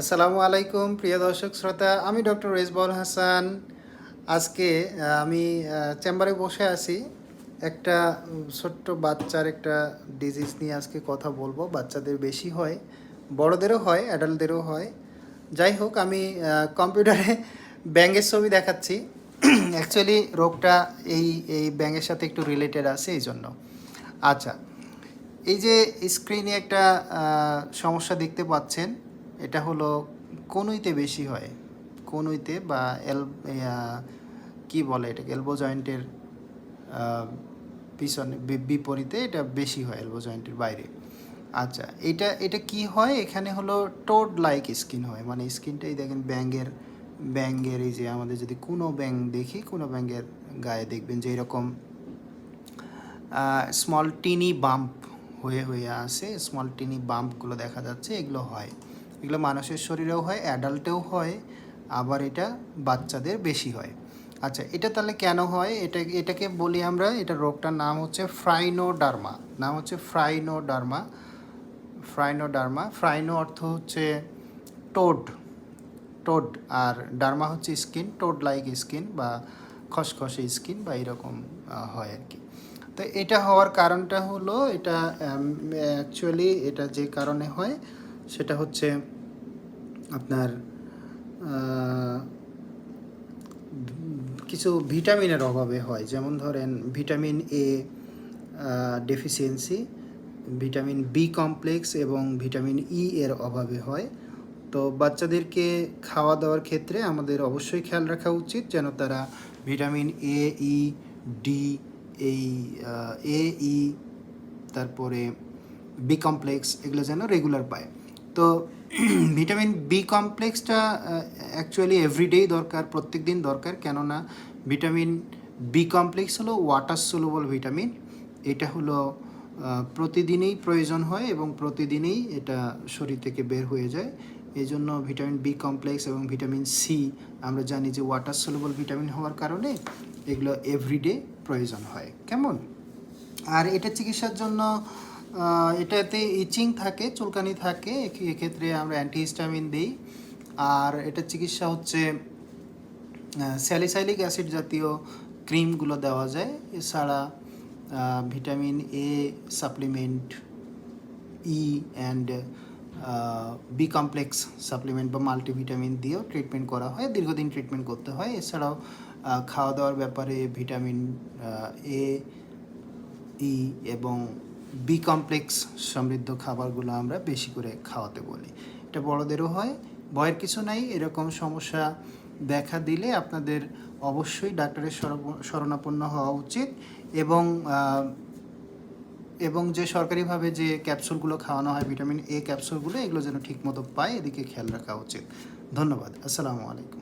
আসসালামু আলাইকুম, প্রিয় দর্শক শ্রোতা। আমি ডক্টর রেজবল হাসান। আজকে আমি চেম্বারে বসে আছি। একটা ছোট্ট বাচ্চার একটা ডিজিজ নিয়ে আজকে কথা বলব। বাচ্চাদের বেশি হয়, বড়দেরও হয় অ্যাডাল্টদেরও হয়। যাই হোক, আমি কম্পিউটারে ব্যাঙের ছবি দেখাচ্ছি। অ্যাকচুয়ালি রোগটা এই এই ব্যাঙের সাথে একটু রিলেটেড আছে, এই জন্য। আচ্ছা এই যে স্ক্রিনে একটা সমস্যা দেখতে পাচ্ছেন। এটা হলো কনুইতে বেশি হয়। কনুইতে বা এল কি বলে এটাকে? এলবো জয়েন্টের পিছনে বিপরীতে এটা বেশি হয় এলবো জয়েন্টের বাইরে। আচ্ছা এটা এটা কি হয়? এখানে হলো টোড লাইক স্কিন হয়। মানে স্কিনটাই দেখেন ব্যাঙ্গের ব্যাঙ্গের এই যে আমাদের যদি কোনো ব্যাং দেখি, কোনো ব্যাঙ্গের গায়ে দেখবেন যে এরকম স্মল টিনি বাম্প হয়ে হয়ে আসে। স্মল টিনি বাম্পগুলো দেখা যাচ্ছে, এগুলো হয়। এগুলো মানুষের শরীরেও হয় অ্যাডাল্টেও হয়, আবার এটা বাচ্চাদের বেশি হয়। আচ্ছা এটা তাহলে কেন হয়? এটা, এটাকে বলি আমরা, এটা রোগটার নাম হচ্ছে ফ্রাইনোডার্মা। নাম হচ্ছে ফ্রাইনোডার্মা। ফ্রাইনোডার্মা, ফ্রাইনো অর্থ হচ্ছে টোড টোড, আর ডার্মা হচ্ছে স্কিন টোড লাইক স্কিন বা খসখসে স্কিন বা এরকম হয় আর কি। তো এটা হওয়ার কারণটা হলো, এটা অ্যাকচুয়ালি এটা যে কারণে হয় সেটা হচ্ছে আপনার কিছু ভিটামিনের অভাবে হয়। যেমন ধরেন vitamin A deficiency vitamin B complex এবং ভিটামিন ই এর অভাবে হয়। তো বাচ্চাদেরকে খাওয়া দাওয়ার ক্ষেত্রে আমাদের অবশ্যই খেয়াল রাখা উচিত যেন তারা ভিটামিন এ ই ডি এই এ ই তারপরে বি কমপ্লেক্স এগুলো যেন রেগুলার পায়। তো ভিটামিন বি কমপ্লেক্সটা অ্যাকচুয়ালি এভরিডেই দরকার প্রত্যেক দিন দরকার। কেননা ভিটামিন বি কমপ্লেক্স হলো ওয়াটার সোলুবল ভিটামিন এটা হলো প্রতিদিনই প্রয়োজন হয় এবং প্রতিদিনই এটা শরীর থেকে বের হয়ে যায়। এই জন্য ভিটামিন বি কমপ্লেক্স এবং ভিটামিন সি আমরা জানি যে ওয়াটার সোলুবল ভিটামিন হওয়ার কারণে এগুলো এভরিডে প্রয়োজন হয়। কেমন? আর এটা চিকিৎসার জন্য এটাতে ইচিং থাকে, চুলকানি থাকে এক্ষেত্রে আমরা অ্যান্টিহিস্টামিন দিই। আর এটা চিকিৎসা হচ্ছে স্যালিসাইলিক অ্যাসিড জাতীয় ক্রিমগুলো দেওয়া যায়। এছাড়া vitamin A supplement E and B complex supplement বা মাল্টিভিটামিন দিয়েও ট্রিটমেন্ট করা হয়, দীর্ঘদিন ট্রিটমেন্ট করতে হয়। এছাড়াও খাওয়া দাওয়ার ব্যাপারে ভিটামিন এ ই এবং বি কমপ্লেক্স সমৃদ্ধ খাবারগুলো আমরা বেশি করে খাওয়াতে বলি। এটা বড়দেরও হয় ভয়ের কিছু নাই, এরকম সমস্যা দেখা দিলে আপনাদের অবশ্যই ডাক্তারের শরণ- শরণাপন্ন হওয়া উচিত এবং এবং যে সরকারিভাবে যে ক্যাপসুলগুলো খাওয়ানো হয়, ভিটামিন এ ক্যাপসুলগুলো, এগুলো যেন ঠিকমতো পায়, এদিকে খেয়াল রাখা উচিত। ধন্যবাদ, আসসালামু আলাইকুম।